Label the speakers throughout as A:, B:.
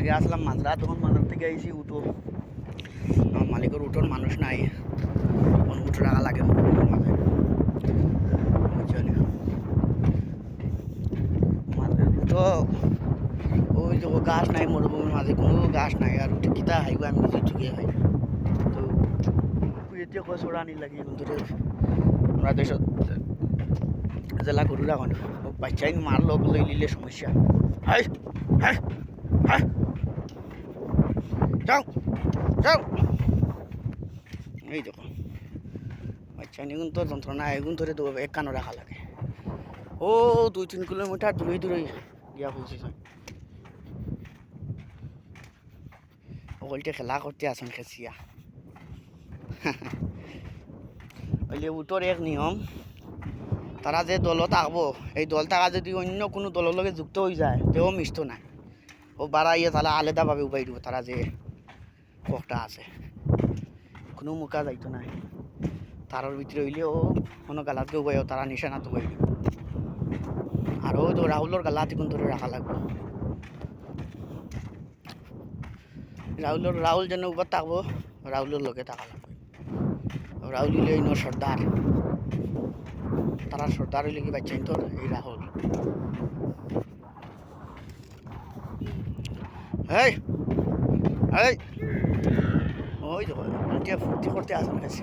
A: আগে আসলাম মাঝরা তখন মাঝরার থেকে আইসি উঠো। আমার মালিকের উঠোর মানুষ নাই। তখন উঠো রাখা লাগে ওই যে গাছ নাই, মরুভূমির মাঝে। কোনো গাছ নাই। আর উঠে কিতা হাইব, আমি নিজে ঢুকে খাই তো কুয়েতে কয় সোড়া নি লাগি কিন্তু আমরা দেশত, জেলা গরু রাখুন বাচ্চাই মার লগ লই লিলে সমস্যা। হাই হাই হাই। যাও যাও এই দেখো। বাচ্চা নিগুন তো যন্ত্রণা এগুন ধরে তো এক কানো রাখা লাগে। ও, দুই তিন কিলোমিটার দূরে দূরে গিয়া হয়েছে ওগলটা খেলা করতে আসুন খেসিয়া ওইলে উটোর এক নিয়ম তারা যে দল থাকব এই দল থাকা যদি অন্য কোনো দলের লগে যুক্ত হয়ে যায়, তেও মিষ্ট নাই। ও বাড়াইয়ে তাহলে আলাদাভাবে উবাই দিব তারা যে পকটা আছে। কোনো মুখা যাইতো নাই। তারার ভিতরে হইলে ও কোনো গালাতকে উবাই তারা নিশানাত উবাই দিব আর ও তো রাহুলর গালা তিকুন ধরে রাখা লাগবে। রাহুলর রাহুল যেন উবার থাকব রাহুলের লগে থাকা লাগবে। রাহুল হইলে ইনো সর্দার তারা সর্দার হইলে কি বাচ্চা তোর এই রাহুল এই এই ওই দেখো এতিয়া ফুর্তি করতে আসবে কাছে।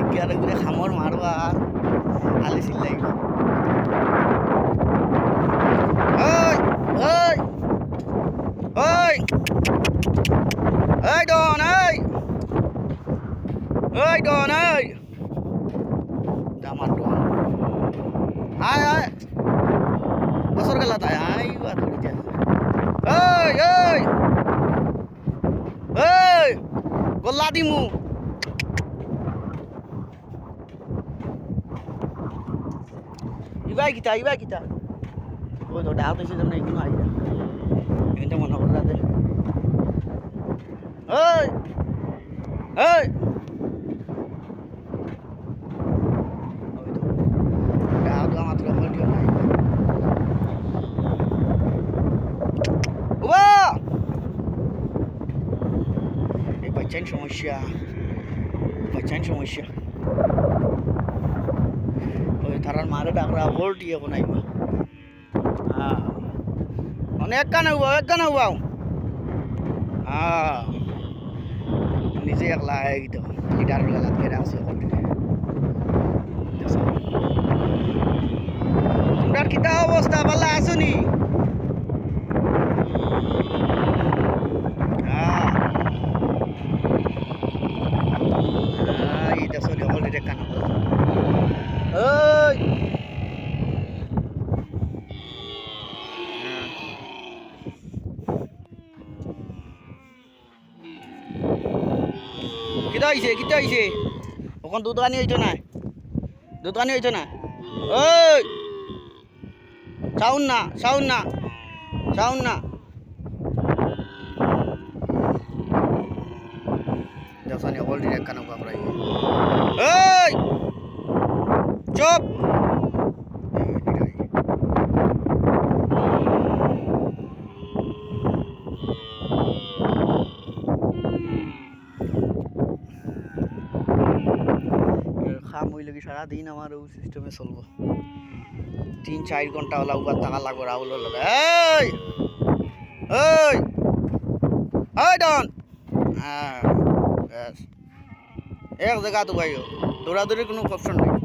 A: একেবারে ঘুরে খামর মারবা, আলি সিল লাগবে। ডন এই ওই ডন এই আমার ডন আয় আয় বছর গেলা তাই আই বা ধরিতে এই এই এই গোল্লা দিমু। ইবাই কিতা ইবাই কিতা ওই তো ডাউট হয়েছে যেমন এগুলো আই এখানটা মনে করে রাতে এই ওই এই সমস্যা বাচ্চান সমস্যা ওই তারার মারে ডাকরা ভোল দিয়ে বানাইবা মা। অনেক কানে উবাও এক কানে উবাও হ্যাঁ নিজে একলা একদম লিডার গেলাত কে রাখছে তোমরা কিতা অবস্থা ভালো আছো নি হ্যাঁ হ্যাঁ এটা চলে অলরেডি কানা ওই কিতা হয়েছে কিতে হয়েছে ওখান দুধ আনি হইতো না দুধ আনি হইতো না ওই সাউন না সাউন না সাউন না অলরেডি এক কানা বাবরাই এই চুপ খাম হইলে কি, সারাদিন আমার ওই সিস্টেমে চলবো। তিন, চার ঘণ্টা হলো উবার টাকা লাগবো, রাহুল হলো এই! এই! এই, ডন! হ্যাঁ এক জায়গা তো ভাই, দৌড়াদৌড়ির কোনো অপশন নেই।